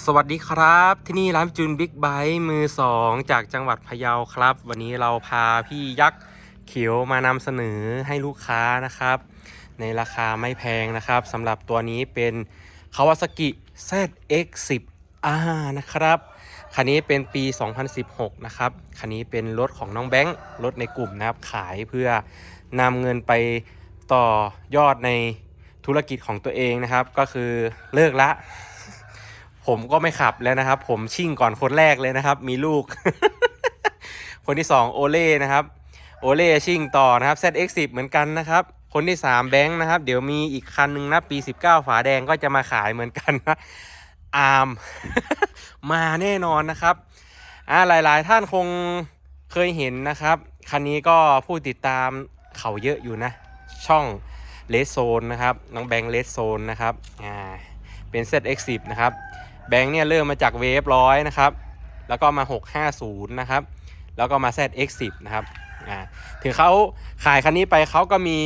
สวัสดีครับ ที่นี่ร้านจูนบิ๊กไบค์มือสองจากจังหวัดพะเยาครับ วันนี้เราพาพี่ยักษ์เขียวมานำเสนอให้ลูกค้านะครับ ในราคาไม่แพงนะครับสำหรับตัวนี้เป็น Kawasaki ZX10R นะครับ คันนี้เป็นปี 2016 นะครับ คันนี้เป็นรถของน้องแบงค์รถในกลุ่มนะครับ ขายเพื่อนำเงินไปต่อยอดในธุรกิจของตัวเองนะครับ ก็คือเลิกละ ผมก็ไม่ขับแล้วนะครับ ผมชิ่งก่อนคนแรกเลยนะครับ มีลูก คนที่ 2 โอเล่นะครับโอเล่ชิ่งต่อนะครับ ZX10 เหมือนกันนะครับ คนที่ 3 แบงค์นะครับ เดี๋ยวมีอีกคันหนึ่งนะปี 19 ฝาแดงก็จะมาขายเหมือนกันนะอาร์มมาแน่นอนนะครับอ่าหลาย ๆ ท่านคงเคยเห็นนะครับ คันนี้ก็ผู้ติดตามเขาเยอะอยู่นะ ช่องเลสโซนนะครับ น้องแบงค์เลสโซนนะครับอ่าเป็น ZX10 นะครับ แบงค์เนี่ยเริ่มมาจากเวฟร้อยนะครับ แล้วก็มา 650 นะครับ แล้วก็มา ZX10 นะครับอ่าถึงเขาขายคันนี้ไปเขาก็มี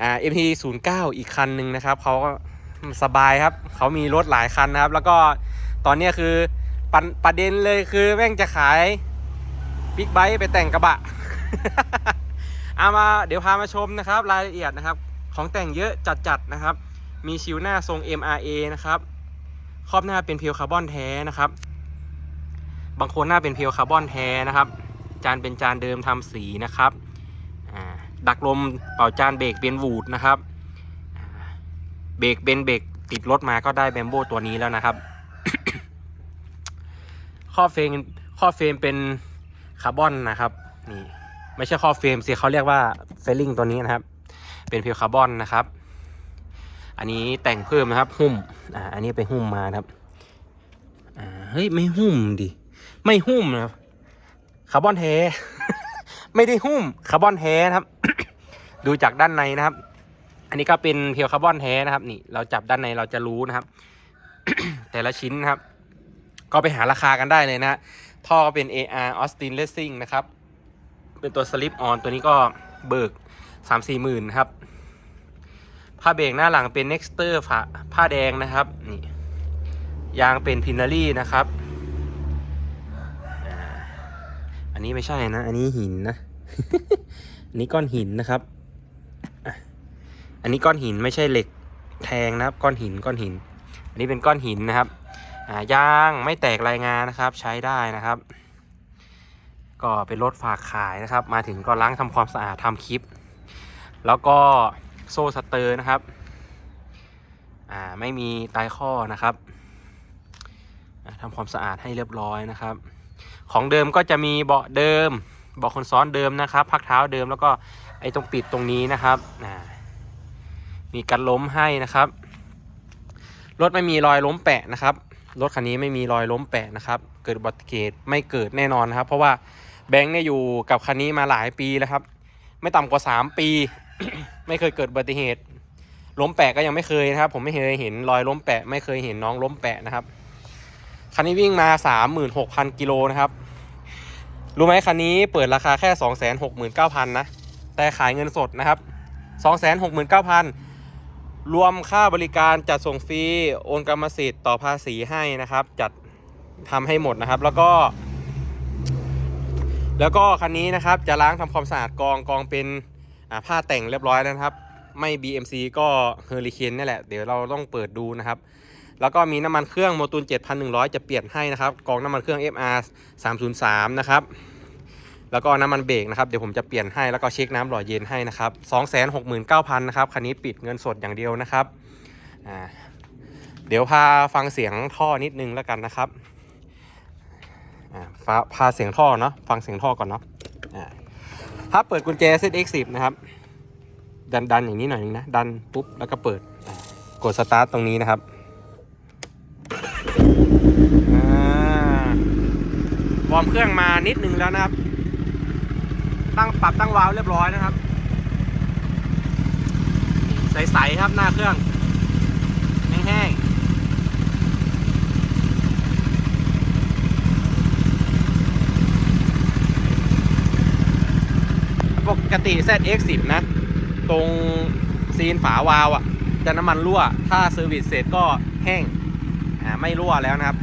อ่า MT09 อีกคันหนึ่งนะครับเขาก็สบายครับเขามีรถหลายคันนะครับ แล้วก็ตอนนี้คือปันประเด็นเลยคือแม่งจะขายบิ๊กไบค์ไปแต่งกระบะเอามาเดี๋ยวพามาชมนะครับ รายละเอียดนะครับ ของแต่งเยอะจัดๆนะครับ มีชิวหน้าทรง MRA นะครับ ครอบหน้าเป็นเพียวคาร์บอนแท้นะครับ บางคนหน้าเป็นเพียวคาร์บอนแท้นะครับ จานเป็นจานเดิมทำสีนะครับอ่าดักลมเป่าจานเบรกเป็นวูดนะครับเบรกเป็นเบรกติดรถมาก็ได้แบมโบตัวนี้แล้วนะครับ ข้อเฟรมข้อเฟรมเป็นคาร์บอนนะครับนี่ไม่ใช่ข้อเฟรมสิเขาเรียกว่าเฟลลิ่งตัวนี้นะครับ เป็นเพียวคาร์บอนนะครับ อันนี้แต่งเพิ่มนะครับหุ้มอ่าอันนี้ไปหุ้มมาครับอ่าเฮ้ยไม่หุ้มดิไม่หุ้มนะครับคาร์บอนแท้ไม่ได้หุ้มคาร์บอนแท้นะครับ ดูจากด้านในนะครับ อันนี้ก็เป็นเพียวคาร์บอนแท้นะครับ นี่ เราจับด้านในเราจะรู้นะครับ แต่ละชิ้นนะครับ ก็ไปหาราคากันได้เลยนะท่อก็เป็น AR Austin Racing นะครับ เป็นตัว Slip On ตัวนี้ก็เบิก3-4หมื่นครับ ผ้าเบรกหน้าหลังเป็น Nexter ฝาผ้าแดงนะครับนี่ยางเป็นพินารีนะครับ อันนี้ไม่ใช่นะ อันนี้หินนะ อันนี้ก้อนหินนะครับ อันนี้ก้อนหินไม่ใช่เหล็กแทงนะครับ ก้อนหินก้อนหิน อันนี้เป็นก้อนหินนะครับยางไม่แตกรายงานนะครับ ใช้ได้นะครับ ก็เป็นรถฝากขายนะครับ มาถึงก็ล้างทำความสะอาดทำคลิป แล้วก็ โซ่สเตอร์นะครับ อ่าไม่มีตายข้อนะครับอ่าทำความสะอาดให้เรียบร้อยนะครับ ของเดิมก็จะมีเบาะเดิมเบาะคนซ้อนเดิมนะครับ พักเท้าเดิมแล้วก็ไอ้ตรงปิดตรงนี้นะครับอ่ามีกันล้มให้นะครับรถไม่มีรอยล้มแปะนะครับรถคันนี้ไม่มีรอยล้มแปะนะครับ เกิดอุบัติเหตุไม่เกิดแน่นอนนะครับ เพราะว่าแบงค์เนี่ยอยู่กับคันนี้มาหลายปีแล้วครับ ไม่ต่ำกว่า 3 ปี ไม่เคยเกิดอุบัติเหตุ ล้มแปะก็ยังไม่เคยนะครับ ผมไม่เคยเห็นรอยล้มแปะ ไม่เคยเห็นน้องล้มแปะนะครับ คันนี้วิ่งมา36,000กิโลนะครับ รู้ไหมคันนี้เปิดราคาแค่269,000นะ แต่ขายเงินสดนะครับ269,000รวมค่าบริการจัดส่งฟรี โอนกรรมสิทธิ์ต่อภาษีให้นะครับ จัดทำให้หมดนะครับ แล้วก็ แล้วก็คันนี้นะครับ จะล้างทำความสะอาดกองกองเป็น ผ้าแต่งเรียบร้อยแล้วนะครับ ไม่ BMC ก็เฮอริเคนนี่แหละ เดี๋ยวเราต้องเปิดดูนะครับ แล้วก็มีน้ำมันเครื่องโมตูล7,100 จะเปลี่ยนให้นะครับ กองน้ำมันเครื่อง FR 303 นะครับ แล้วก็น้ำมันเบรกนะครับ เดี๋ยวผมจะเปลี่ยนให้ แล้วก็เช็คน้ำหล่อเย็นให้นะครับ269,000นะครับ คันนี้ปิดเงินสดอย่างเดียวนะครับ อ่า เดี๋ยวพาฟังเสียงท่อนิดนึงแล้วกันนะครับ อ่าพาเสียงท่อเนาะ ฟังเสียงท่อก่อนเนาะ อ่า ถ้าเปิดกุญแจ ZX10 นะครับ ดันดันอย่างนี้หน่อยนึงนะ ดันปุ๊บ แล้วก็เปิด กดสตาร์ทตรงนี้นะครับวอร์มเครื่องมานิดนึงแล้วนะครับ ตั้งปรับตั้งวาล์วเรียบร้อยนะครับ ใสๆครับหน้าเครื่อง แห้งๆ ปก ติ ZX10 นะ ตรงซีนฝาวาล์วอะจะน้ำมันรั่ว ถ้าเซอร์วิสเสร็จก็แห้งอ่าไม่รั่วแล้วนะครับ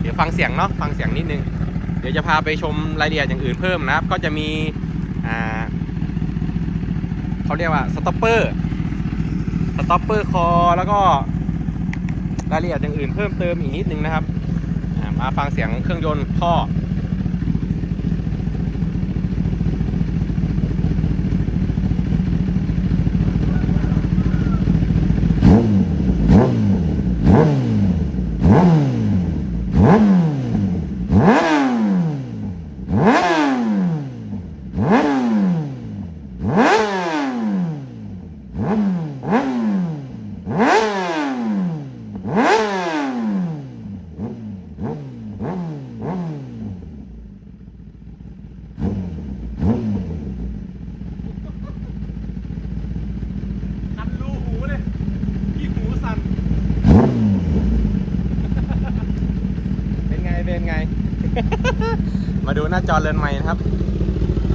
เดี๋ยวฟังเสียงเนาะฟังเสียงนิดนึง เดี๋ยวจะพาไปชมรายละเอียดอย่างอื่นเพิ่มนะครับ ก็จะมีอ่าเขาเรียกว่าสต็อปเปอร์สต็อปเปอร์คอแล้วก็รายละเอียดอย่างอื่นเพิ่มเติมอีกนิดนึงนะครับมาฟังเสียงเครื่องยนต์ท่อ คันรูหูเลยพี่หูสั่น เป็นไง เป็นไง มาดูหน้าจอเรือนใหม่นะครับ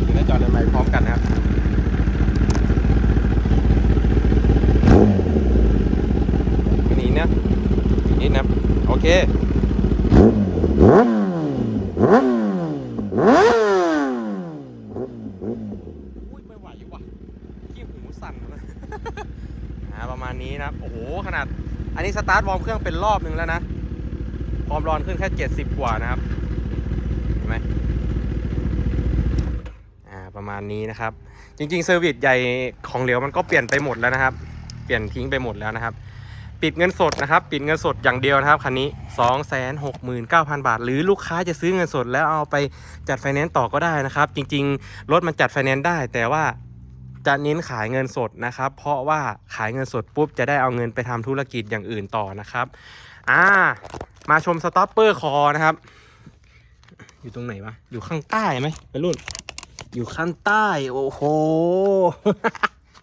ดูหน้าจอเรือนใหม่พร้อมกันนะครับหนีนะนี่นะโอเคอุ้ยไม่ไหวว่ะขี้หูสั่นเลยอ่าประมาณนี้นะครับโอ้โห ขนาด อันนี้สตาร์ทวอร์มเครื่องเป็นรอบนึงแล้วนะ ความร้อนขึ้นแค่ 70 กว่านะครับ เห็นไหมอ่าประ มาณนี้นะครับ จริงๆเซอร์วิสใหญ่ของเหลวมันก็เปลี่ยนไปหมดแล้วนะครับ เปลี่ยนทิ้งไปหมดแล้วนะครับ ปิดเงินสดนะครับ ปิดเงินสดอย่างเดียวนะครับคันนี้269,000 บาท หรือลูกค้าจะซื้อเงินสดแล้วเอาไปจัดไฟแนนซ์ต่อก็ได้นะครับ จริงๆ รถมันจัดไฟแนนซ์ได้ แต่ว่าจะเน้นขายเงินสดนะครับ เพราะว่าขายเงินสดปุ๊บจะได้เอาเงินไปทำธุรกิจอย่างอื่นต่อนะครับอ่ามาชมสต็อปเปอร์คอนะครับ อยู่ตรงไหนวะ อยู่ข้างใต้ไหมไปรุ่น อยู่ข้างใต้ โอ้โห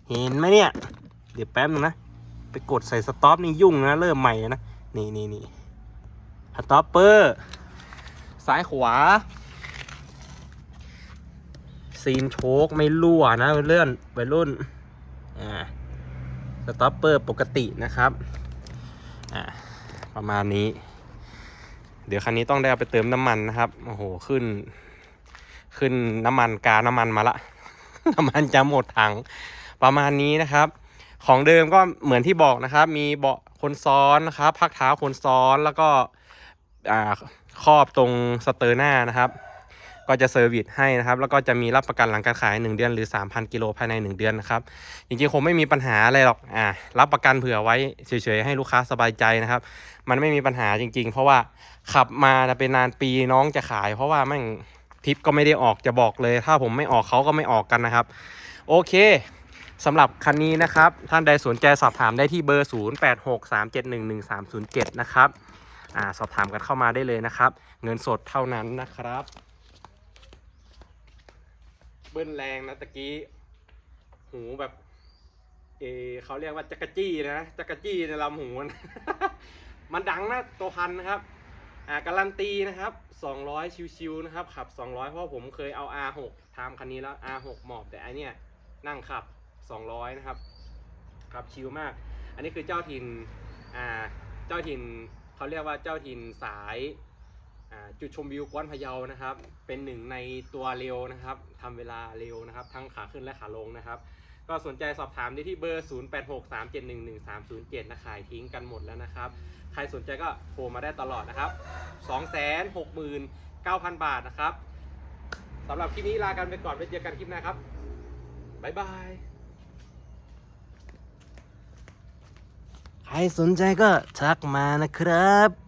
เห็นไหมเนี่ย เดี๋ยวแป๊บนึงนะ ไปกดใส่สต็อปนี่ยุ่งนะ เริ่มใหม่นะ นี่นี่นี่สต็อปเปอร์ซ้ายขวา ซีนโชคไม่รั่วนะเลื่อนไปรุ่น อ่า สต็อปเปอร์ปกตินะครับ อ่า ประมาณนี้ เดี๋ยวคันนี้ต้องได้เอาไปเติมน้ำมันนะครับ โอ้โห ขึ้น ขึ้นน้ำมันกาน้ำมันมาละ น้ำมันจะหมดถังประมาณนี้นะครับ ของเดิมก็เหมือนที่บอกนะครับ มีเบาะคนซ้อนนะครับพักเท้าคนซ้อนแล้วก็ครอบตรงสเตอร์หน้านะครับ ก็จะเซอร์วิสให้นะครับ แล้วก็จะมีรับประกันหลังการขาย 1 เดือนหรือ 3,000 กิโลภายใน 1 เดือนนะครับ จริงๆคงไม่มีปัญหาอะไรหรอกอ่ารับประกันเผื่อไว้เฉยๆให้ลูกค้าสบายใจนะครับ มันไม่มีปัญหาจริง ๆ เพราะว่าขับมาเป็นนานปีน้องจะขาย เพราะว่าแม่ง ทิปก็ไม่ได้ออกจะบอกเลย ถ้าผมไม่ออกเขาก็ไม่ออกกันนะครับ โอเคสำหรับคันนี้นะครับ ท่านใดสนใจสอบถามได้ที่เบอร์ 0863711307 นะครับอ่าสอบถามกันเข้ามาได้เลยนะครับ เงินสดเท่านั้นนะครับ เบิ้ลแรงนะตะกี้ หูแบบเออเขาเรียกว่าจักรจี้นะจักรจี้ในลำหูนะมันดังนะตัวพันนะครับ อ่าการันตีนะครับ 200 ชิวๆนะครับขับ 200 เพราะผมเคยเอา R6 ทำคันนี้แล้ว R6 หมอบแต่อันเนี้ยนั่งขับ 200 นะครับขับชิวมาก อันนี้คือเจ้าถิ่นอ่าเจ้าถิ่นเขาเรียกว่าเจ้าถิ่นสายอ่าจุดชมวิวกวนพะเยานะครับ เป็นหนึ่งในตัวเร็วนะครับทำเวลาเร็วนะครับ ทั้งขาขึ้นและขาลงนะครับ ก็สนใจสอบถามได้ที่เบอร์ 0863711307 นะขายทิ้งกันหมดแล้วนะครับ ใครสนใจก็โทรมาได้ตลอดนะครับ 269,000 บาทนะครับสำหรับคลิปนี้ลากันไปก่อนไปเจอกันคลิปหน้าครับบ๊ายบายใครสนใจก็ทักมานะครับ